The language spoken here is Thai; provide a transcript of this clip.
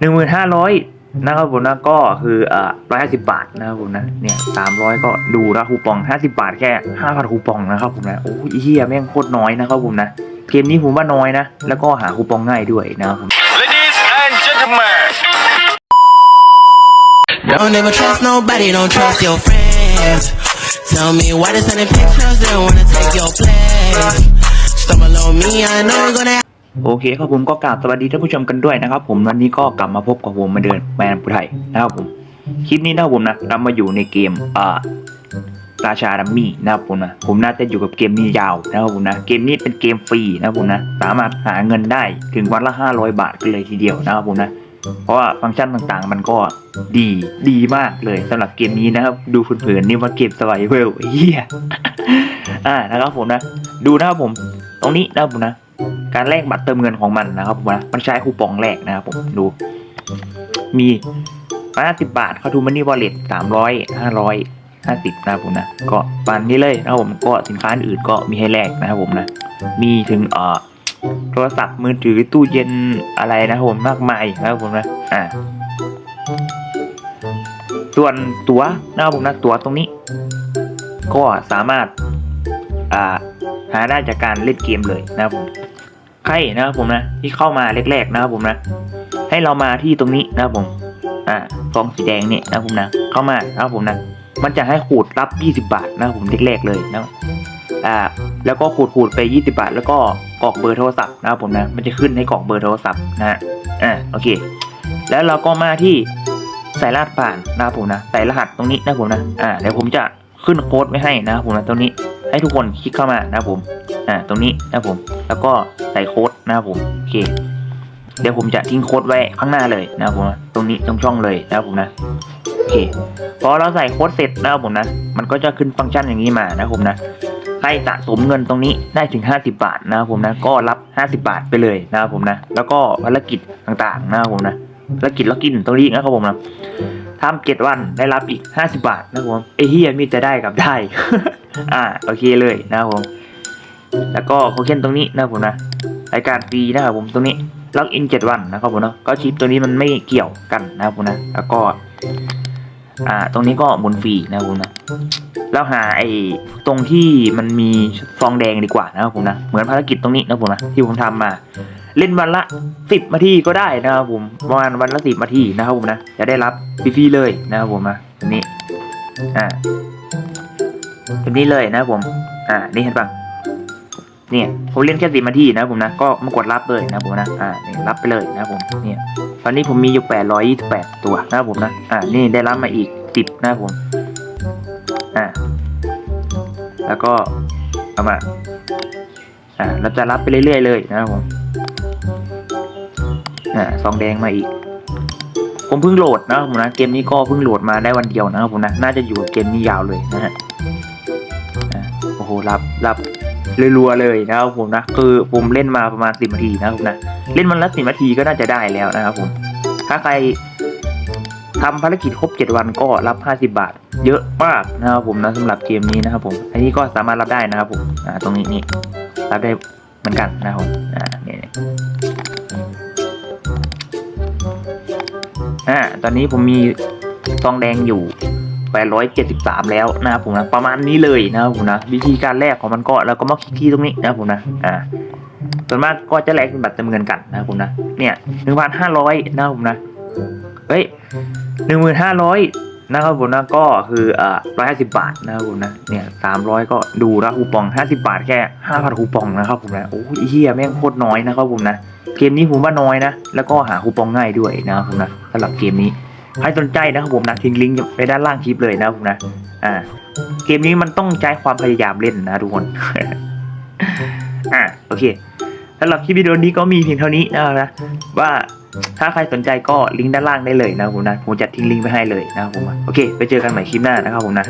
หนึ่งหมื่นห้าร้อยนะครับผมนะก็คือเอ่อร้อยห้าสิบบาทนะครับผมนะเนี่ยสามร้อยก็ดูนะคูปองห้าสิบาทแค่ห้าพันคูปองนะครับผมนะโอ้ยเฮียแม่งโคตรน้อยนะครับผมนะเกมนี้ผมว่าน้อยนะ แล้วก็หาคูปองง่ายด้วยนะครับผม Ladies and gentlemen. Don't ever trust nobody, don't trust your friends. Tell me why they sending pictures, they don't wanna take your place. Stumble on me, I know you're gonna โอเคครับผมก็กราบสวัสดีท่านผู้ชมกันด้วยนะครับ ผมวันนี้ก็กลับมาพบกับผมมาเดินแมนผู้ไทยนะครับผมคลิปนี้นะครับผมนะเรามาอยู่ในเกมอ่าราชาดัมมี่นะครับผมนะผมน่าจะอยู่กับเกมนี้ยาวนะครับผมนะเกมนี้เป็นเกมฟรีนะครับผมนะสามารถหาเงินได้ถึงวันละ 500 บาทกันเลยทีเดียวนะครับผมนะเพราะว่าฟังก์ชันต่างๆ มันก็ดีดีมากเลยสำหรับเกมนี้นะครับ ดูเผินๆนี่ว่าเกมสไวเวลเฮียอ่านะครับผมนะ ดูนะครับผม ตรงนี้นะครับผมนะ การแลกบัตรเติมเงินของมันนะครับผมนะมันใช้คูปองแลกนะครับผมดู มีห้าสิบบาทเข้าทูมันนี่วอลเล็ตสามร้อยห้าร้อยห้าสิบนะครับผมนะก็ปานนี้เลยนะครับผมก็สินค้าอื่นก็มีให้แลกนะครับผมนะมีถึงเอ่อโทรศัพท์มือถือตู้เย็นอะไรนะครับผมมากมายนะครับผมนะอ่าส่วนตั๋วนะครับผมนะตั๋วตรงนี้ ก็สามารถอ่าหาได้จากการเล่นเกมเลยนะครับผม ใครนะครับผมนะที่เข้ามาแรกๆนะครับผมนะให้เรามาที่ตรงนี้นะครับผมอ่าซองสีแดงเนี่ยนะครับผมนะเข้ามานะครับผมนะมันจะให้ขูดรับ 20 บาทนะครับผมแรกๆเลยนะอ่าแล้วก็ขูดขูดไป 20 บาท แล้วก็กรอกเบอร์โทรศัพท์นะครับผมนะมันจะขึ้นให้กรอกเบอร์โทรศัพท์นะฮะอ่าโอเค แล้วเราก็มาที่ใส่รหัสผ่านนะครับผมนะใส่รหัสตรงนี้นะครับผมนะอ่าเดี๋ยวผมจะขึ้นโค้ดไว้ให้นะครับผมนะตรงนี้ ให้ทุกคนคลิกเข้ามานะครับผมอ่าตรงนี้นะครับผม แล้วก็ใส่โค้ดนะครับผมโอเค เดี๋ยวผมจะทิ้งโค้ดไว้ข้างหน้าเลยนะครับผมนะตรงนี้ตรงช่องเลยนะครับผมนะโอเคพอเราใส่โค้ดเสร็จนะครับผมนะมันก็จะขึ้นฟังก์ชันอย่างนี้มานะครับผมนะใครสะสมเงินตรงนี้ได้ถึง 50 บาทนะครับผมนะก็รับ 50 บาทไปเลยนะครับผมนะแล้วก็ภารกิจต่างๆนะครับผมนะภารกิจล็อกอินตรงนี้นะครับผมนะ ทำเจ็ดวันได้รับอีก 50 บาทนะครับผมไอ้เฮียมีจะได้กับได้ อ่าโอเคเลยนะครับผม แล้วก็โคเคนตรงนี้นะครับผมนะรายการฟรีนะครับผมตรงนี้ล็อกอินเจ็ดวันนะครับผมเนาะก็ชิปตัวนี้มันไม่เกี่ยวกันนะครับผมนะแล้วก็ อ่า ตรงนี้ก็หมุนฟรีนะครับผมนะ แล้วหาไอ้ตรงที่มันมีฟองแดงดีกว่านะครับผมนะ เหมือนภารกิจตรงนี้นะผมนะที่ผมทำมา เล่นวันละสิบนาทีก็ได้นะครับผมประมาณวันละสิบนาทีนะครับผมนะจะได้รับฟรีๆเลยนะครับผมนะอันนี้อ่าแบบนี้เลยนะครับผม อ่า นี่เห็นปะเนี่ยผมเล่นแค่สิบนาทีนะครับผมนะ ก็มากดรับเลยนะครับผมนะ อ่านี่รับไปเลยนะครับผม เนี่ย ตอนนี้ผมมีอยู่แปดร้อยยี่สิบแปดตัวนะครับผมนะ อ่า นี่ได้รับมาอีกสิบนะครับผม แล้วก็เอามาอ่าเราจะรับไปเรื่อยๆเลยนะครับผมอ่าซองแดงมาอีก ผมเพิ่งโหลดนะครับผมนะเกมนี้ก็เพิ่งโหลดมาได้วันเดียวนะครับผมนะน่าจะอยู่กับเกมนี้ยาวเลยนะฮะอ่าโอ้โหรับรับรัวๆเลยนะครับผมนะคือผมเล่นมาประมาณสิบนาทีนะครับผมนะเล่นมันละสิบนาทีก็น่าจะได้แล้วนะครับผมถ้าใคร ทำภารกิจครบเจ็ดวันก็รับห้าสิบาท เยอะมากนะครับผมนะสำหรับเกมนี้นะครับผม อันนี้ก็สามารถรับได้นะครับผมอ่าตรงนี้นี่รับได้เหมือนกันนะครับผมอ่าเนี่ยอ่าตอนนี้ผมมีซองแดงอยู่873 แล้วนะครับผมนะประมาณนี้เลยนะครับผมนะวิธีการแลกของมันก็แล้วก็มาคลิกที่ตรงนี้นะครับผมนะอ่าส่วนมากก็จะแลกเป็นบัตรเติมเงินกันนะครับผมนะเนี่ย1,500นะครับผมนะเฮ้ย 1,500นห้าร้อยนะครับผมนะก็คืออ่า150บาทนะครับผมนะเนี่ย300ก็ดูนะคูปอง50บาทแค่5,000คูปองนะครับผมนะโอ้ยเฮียแม่งโคตรน้อยนะครับผมนะเกมนี้ผมว่าน้อยนะ แล้วก็หาคูปองง่ายด้วยนะครับผมนะสำหรับเกมนี้ใครสนใจนะครับผมนะทิ้งลิงก์ไปด้านล่างคลิปเลยนะครับผมนะอ่าเกมนี้มันต้องใช้ความพยายามเล่นนะทุกคนอ่าโอเคสำหรับคลิปวิดีโอนี้ก็มีเพียงเท่านี้นะครับนะว่า ถ้าใครสนใจก็ลิงก์ด้านล่างได้เลยนะครับผมนะ ผมจะทิ้งลิงก์ไปให้เลยนะครับผมโอเค ไปเจอกันใหม่คลิปหน้านะครับผมนะ